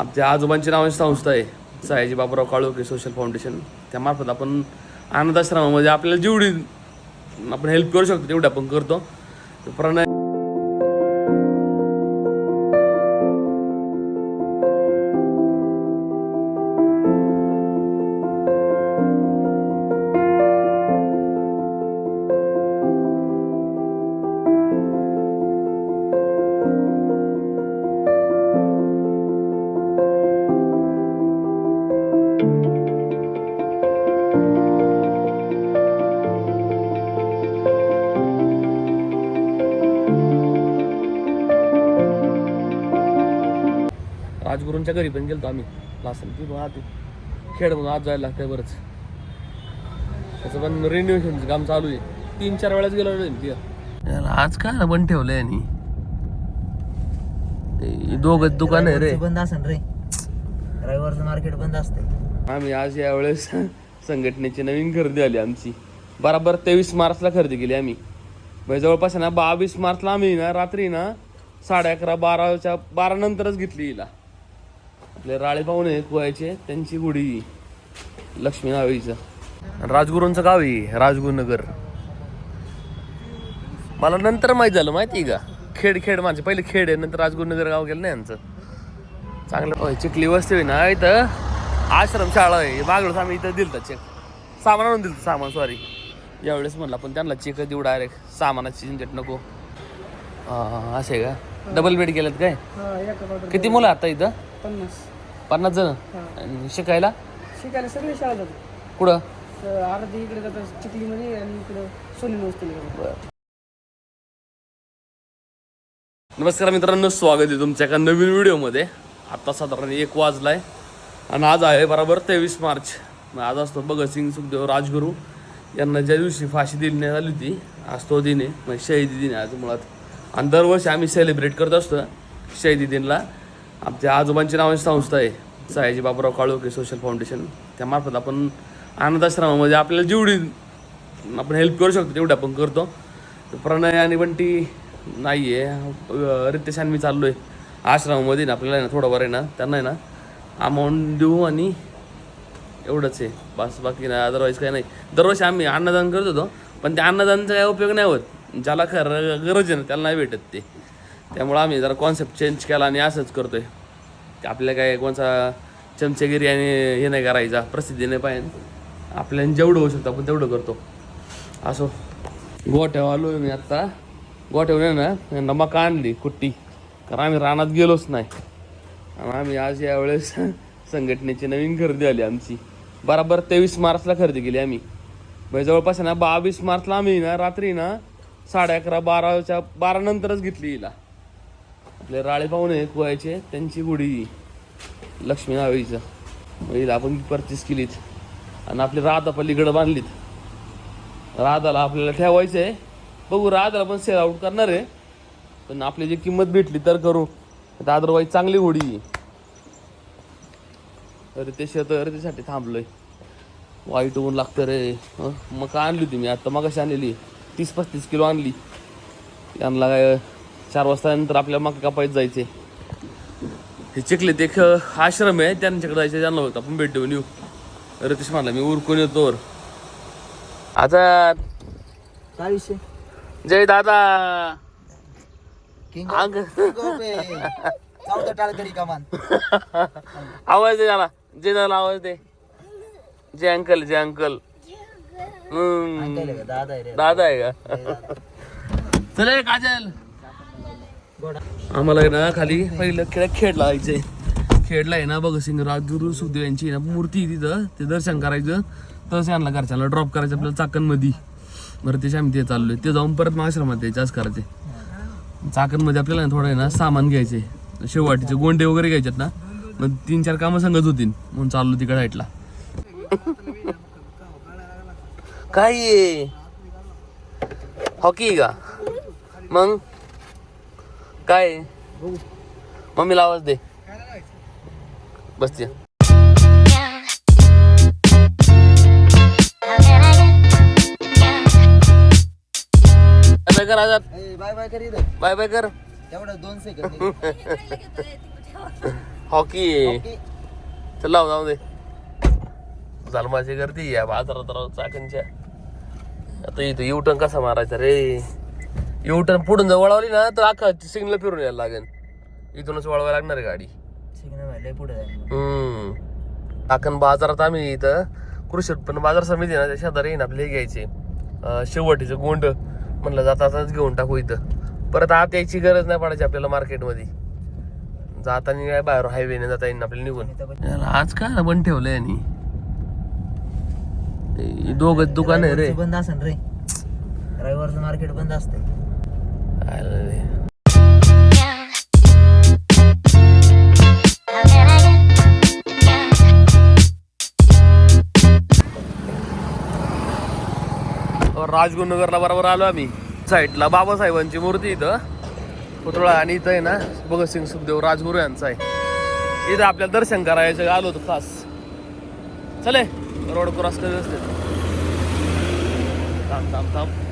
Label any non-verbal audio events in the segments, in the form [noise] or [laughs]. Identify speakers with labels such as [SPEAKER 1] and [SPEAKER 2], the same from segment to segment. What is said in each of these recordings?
[SPEAKER 1] आमच्या आजोबांची नावाची संस्था आहे. सयाजी बाबूराव काळोखे सोशल फाउंडेशन त्यामार्फत आपण अनाथाश्रमामध्ये आपल्याला जेवढी आपण हेल्प करू शकतो तेवढी आपण करतो. प्रणय राजगुरूंच्या घरी पण गेलतो आम्ही. लासन ती आत खेड म्हणून आज जायला लागतंय बरंच. त्याचं पण रिन्युएशनचं काम चालू आहे. तीन चार वेळाच गेलो आज काय बंद ठेवलंय यांनी. ते दोघं दुकान आहे रे.
[SPEAKER 2] बंद असेल रे. रविवारचं मार्केट बंद असते
[SPEAKER 1] आम्ही आज यावेळेस संघटनेची नवीन खरेदी आली आमची. बराबर तेवीस मार्चला खरेदी केली आम्ही. म्हणजे जवळपास ना बावीस मार्चला आम्ही ना रात्री ना साडे अकरा बाराच्या बारा नंतरच घेतली हिला. आपले राळे पाहुणे कुवायचे त्यांची गुढी लक्ष्मी नावेचं राजगुरूंचं गाव आहे राजगुरुनगर. मला नंतर माहीत झालं माहिती आहे का? खेड खेड माझे. पहिले खेड आहे नंतर राजगुरुनगर गाव गेलं ना यांचं चांगलं. चिखली वस्ती होई ना इथं. आश्रम शाळा आहे. मागलोच आम्ही इथं दिलं चेक सामान आणून दिलं सामान सॉरी यावेळेस म्हणलं पण त्यांना चेक देऊ डायरेक्ट सामानाची झंझट नको. हा, असे का? डबल बेड केलेत काय? किती मुलं आता इथं?
[SPEAKER 3] पन्नास.
[SPEAKER 1] पन्नास जण? आणि शिकायला?
[SPEAKER 3] शिकायला सगळे शाळा जातात
[SPEAKER 1] कुठं?
[SPEAKER 3] तर अर्धी इकडे जातात चिखलीमध्ये आणि इकडे सोनी जातात
[SPEAKER 1] नमस्कार मित्रांनो स्वागत आहे तुमच्या एका नवीन व्हिडिओमध्ये. आत्ता साधारण एक वाजलाय आणि आज आहे बरोबर तेवीस मार्च. मग आज असतो भगतसिंग सुखदेव राजगुरू. यांना ज्या दिवशी फाशी देण्यात आली होती आज तो दिन आहे. म्हणजे शहीदी दिन आहे आज मुळात. आणि दरवर्षी आम्ही सेलिब्रेट करत असतो शहीदी दिनला. आमच्या आजोबांची नावाची संस्था आहे सयाजी बाबूराव काळोखे सोशल फाउंडेशन त्यामार्फत आपण अनाथाश्रमामध्ये आपल्याला जेवढी आपण हेल्प करू शकतो तेवढी आपण करतो. प्रणय आणि बंटी नाही आहे रितेश आणि मी चाललो आहे आश्रमामध्ये ना आपल्याला आहे ना थोडंफार आहे ना त्यांना आहे ना अमाऊंट देऊ आणि एवढंच आहे. बस बाकी नाही अदरवाईज काही नाही. दरवर्षी आम्ही अन्नदान करत होतो पण त्या अन्नदानचा काही उपयोग नाही होत. ज्याला खरं गरज आहे ना त्याला नाही भेटत ते. त्यामुळं आम्ही जरा कॉन्सेप्ट चेंज केला आणि असंच करतोय. ते आपल्या काय कोणचा चमचेगिरी आणि हे नाही करायचा प्रसिद्धी नाही पाहिजे. आपल्याला जेवढं होऊ शकतं आपण तेवढं करतो. असो. गोठ्यावर आलो मी आत्ता गोठ्यावर आहे ना यांना मका आणली कुट्टी. कारण आम्ही रानात गेलोच नाही. आणि आम्ही आज यावेळेस [laughs] संघटनेची नवीन खरेदी आली आमची. बराबर तेवीस मार्चला खरेदी केली आम्ही. म्हणजे जवळपास आहे ना बावीस मार्चला आम्ही ना रात्री ना साडे अकरा बाराच्या बारा नंतरच घेतली हिला. आपले राळे पाहुणे कुवायचे त्यांची गुढी लक्ष्मी नावेचं. मग आपण परचेस केलीत. आणि आपली राधा पलीकडं बांधलीत. राधाला आपल्याला ठेवायचं आहे बघू राधाला पण सेल आउट करणार आहे. पण आपली जी किंमत भेटली तर करू. आता अदरवाईज चांगली होडी अरे ते शेत अरे त्यासाठी थांबलोय. वाईट ऊन लागतं रे. मग का आणली होती मी. आता मग कशी आणलेली. तीस पस्तीस किलो आणली. यांना काय चार वाजता नंतर आपल्याला मका कापायचं जायचे हे चिखले ते आश्रम आहे त्यांच्याकडे जायचं त्यांना होतं आपण भेट देऊन येऊ. अरे तेच म्हणला मी उरकून येतो. आता
[SPEAKER 2] काय विषय?
[SPEAKER 1] जय दादा. अंग. आवाज दे त्याला जय दादा आवाज दे. जय अंकल जय अंकल?
[SPEAKER 2] दादा आहे
[SPEAKER 1] का? चल काजल. आम्हाला आहे ना खाली पहिलं खेळ खेळला जायचंय खेळला आहे ना भगतसिंग राजगुरू सुखदेव यांची आहे ना मूर्ती आहे तिथं. ते दर्शन करायचं. तसं यांना घरच्याला ड्रॉप करायचं आपल्याला चाकणमध्ये. बरं त्याच्या आम्ही ते चाललोय. ते जाऊन परत मग आश्रमात यायचं असं करायचे. चाकणमध्ये आपल्याला ना थोडं आहे ना सामान घ्यायचे. शेवाटीचे गोंडे वगैरे घ्यायच्यात ना. मग तीन चार कामं सांगत होती. म्हणून चाललो तिकडे साईडला. काय हॉकी का? मग? काय? मम्मीला आवाज दे. बसते बाय कर आजाद.
[SPEAKER 2] बाय बाय कर इथं.
[SPEAKER 1] बाय बाय कर.
[SPEAKER 2] तेवढं दोन सेकंद
[SPEAKER 1] हॉकी. चल लाव जाऊ दे. जालमाची गर्दी या बाजारात राव चाकणच्या. आता इथं युटर्न कसा मारायचा रे? युटर्न पुढून जर वळवली ना तर अख्खा सिग्नल फिरून यायला लागेल. इथूनच वळवायला लागणार आहे गाडी.
[SPEAKER 2] सिग्नल पुढे जाईल.
[SPEAKER 1] हम्म. टाकण बाजारात आम्ही इथं कृषी उत्पन्न बाजार समिती ना त्या शेजारी आहे ना आपले हे घ्यायचे. शेवटीचं गोंड म्हणलं जाता आताच घेऊन टाकू इथं. परत आत यायची गरज नाही पडायची आपल्याला मार्केटमध्ये. जाताना काय बाहेर हायवेने जाता येईल आपल्याला निघून. आज काय बंद ठेवलंय यांनी? दोघं दुकान आहे रे.
[SPEAKER 2] बंद असेल रे. रविवारचं मार्केट बंद असते.
[SPEAKER 1] राजगुरुनगरला बरोबर आलो आम्ही. साईडला बाबासाहेबांची मूर्ती इथं. पुतळा आणि इथं आहे ना भगतसिंग सुखदेव राजगुरू यांचा आहे. इथं आपल्याला दर्शन करायचं आलो होतो खास. चले रोड क्रॉस करत असते थांब थांब थांब.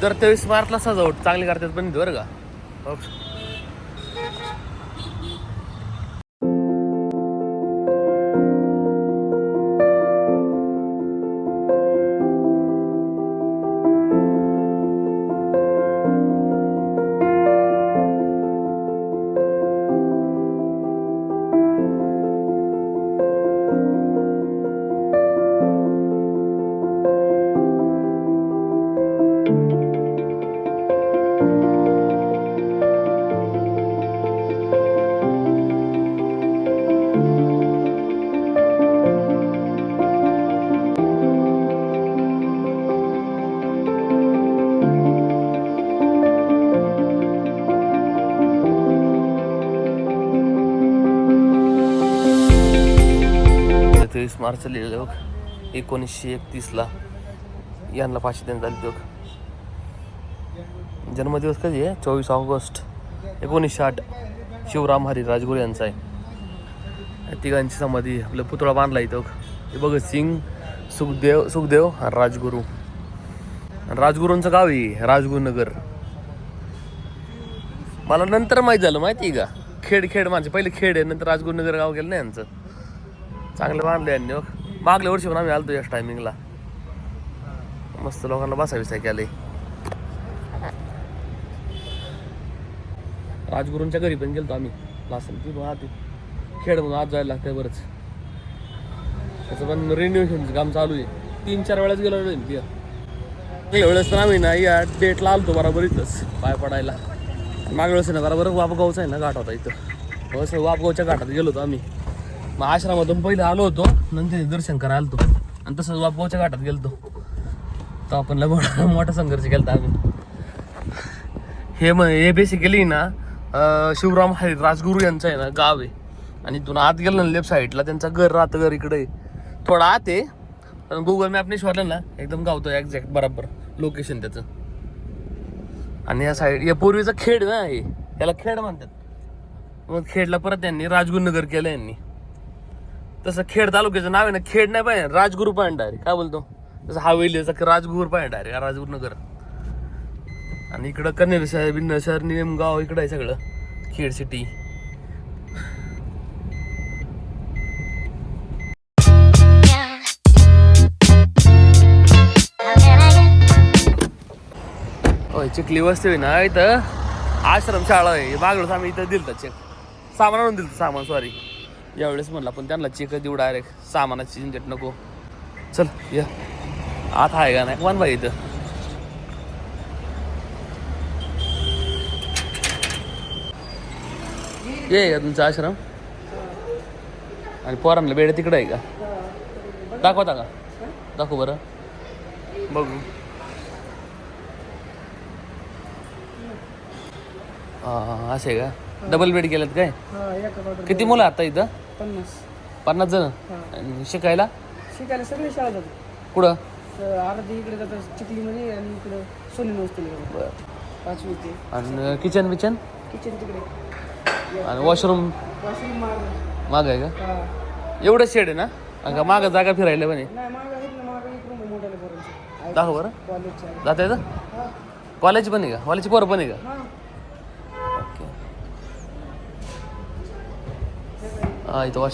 [SPEAKER 1] दर तेवीस मार्चला सजावट चांगली करतात पण बरं का. तेवीस मार्च लिहिलं बघ. एकोणीसशे एकतीसला. यांना फाशी देण्यात आली बघ. जन्मदिवस कधी आहे? चोवीस ऑगस्ट. एकोणीसशे आठ. शिवराम हरी राजगुरू यांचा आहे. तिघांची समाधी आपला पुतळा बांधला इथं बघ. हे भगतसिंग सुखदेव सुखदेव राजगुरू. राजगुरूंचं गाव आहे राजगुरुनगर. मला नंतर माहीत झालं माहिती आहे का? खेड खेड माझे पहिले खेड आहे नंतर राजगुरुनगर गाव गेलं ना यांचं. चांगले मानले यांनी बघ मागल्या वर्षी पण आम्ही आलतो याच टायमिंगला मस्त लोकांना बसावीस केले राजगुरूंच्या घरी पण गेलतो आम्ही. लासन ती आत खेड म्हणून आज जायला लागतंय बरंच. त्याचं पण रिन्युएशनचं काम चालू आहे. तीन चार वेळेस गेलो नाही गेल्या वेळेस तर आम्ही ना या डेटला आलतो बरोबर इथंच. पाय पडायला. मागल्या वेळेस ना बरोबर वापगावचा आहे ना घाट होता इथं. बस वापगावच्या घाटात गेलो होतो आम्ही. मग आश्रमातून पहिले आलो होतो नंतर दर्शन करायला आलतो. आणि तसंच वापगावच्या घाटात गेलतो. तर आपण मोठा मोठा संघर्ष केला आम्ही. हे म हे बेसिकली ना शिवराम हरी राजगुरू यांचं आहे ना गाव आहे. आणि इथून आत गेलं ना लेफ्ट साईडला त्यांचं घर राहतं घर इकडे. आहे. थोडं आत आहे. पण गुगल मॅपने शोधलं ना एकदम गावतो एक्झॅक्ट बरोबर लोकेशन त्याचं. आणि या साईड या पूर्वीचा खेड ना हे याला खेड म्हणतात. मग खेडला परत त्यांनी राजगुरुनगर केलं यांनी. तसं खेड तालुक्याचं नाव आहे ना खेड नाही पाहिजे राजगुरू पाहिजे डायरेक्ट काय बोलतो? जसं हवेली जसं राजगुरू पाहिजे डायरेक्ट राजगुरुनगर आणि इकडं कन्हेर शहर बिन्न शहर निमगाव इकडं आहे सगळं. खेड सिटी होय चिखली वस्ती आहे ना इथं आश्रम शाळा आहे मागलं आम्ही इथं दिलं चेक सामान आणून दिलं सामान सॉरी यावेळेस म्हणलं पण त्यांना चेक देऊ डायरेक्ट सामानाची झंझट नको. चल या. आत आहे का नाही? कोण भाई इथं. ये का तुमचा आश्रम? आणि पोरांना बेड तिकडं आहे का? दाखवता का? दाखव बरं. बघू. हा असे का? डबल बेड केलेत काय? किती मुलं आता इथं?
[SPEAKER 3] पन्नास.
[SPEAKER 1] पन्नास जण?
[SPEAKER 3] हा.
[SPEAKER 1] आणि शिकायला?
[SPEAKER 3] शिकायला सगळे शाळा जातात.
[SPEAKER 1] कुठं?
[SPEAKER 3] तर अर्धी इकडे जातात चिखलीमध्ये आणि इकडं सोनी हॉस्टेल जातात. पाचवी ते.
[SPEAKER 1] आणि किचन बिचन?
[SPEAKER 3] किचन तिकडे.
[SPEAKER 1] आणि वॉशरूम
[SPEAKER 3] वाशिंग माग.
[SPEAKER 1] माग आहे का?
[SPEAKER 3] हा.
[SPEAKER 1] एवढं शेड आहे ना? आणि का मागं जागा फिरायला पण आहे.
[SPEAKER 3] नाही माग आहेत ना माग एक रूम मोठ्याला पोरांची.
[SPEAKER 1] दाखव बरं.
[SPEAKER 3] कॉलेजच्या
[SPEAKER 1] जाता येतं? कॉलेज पण आहे का? कॉलेजची पोरं पण आहे का?
[SPEAKER 3] हा.
[SPEAKER 1] हा इथं वाश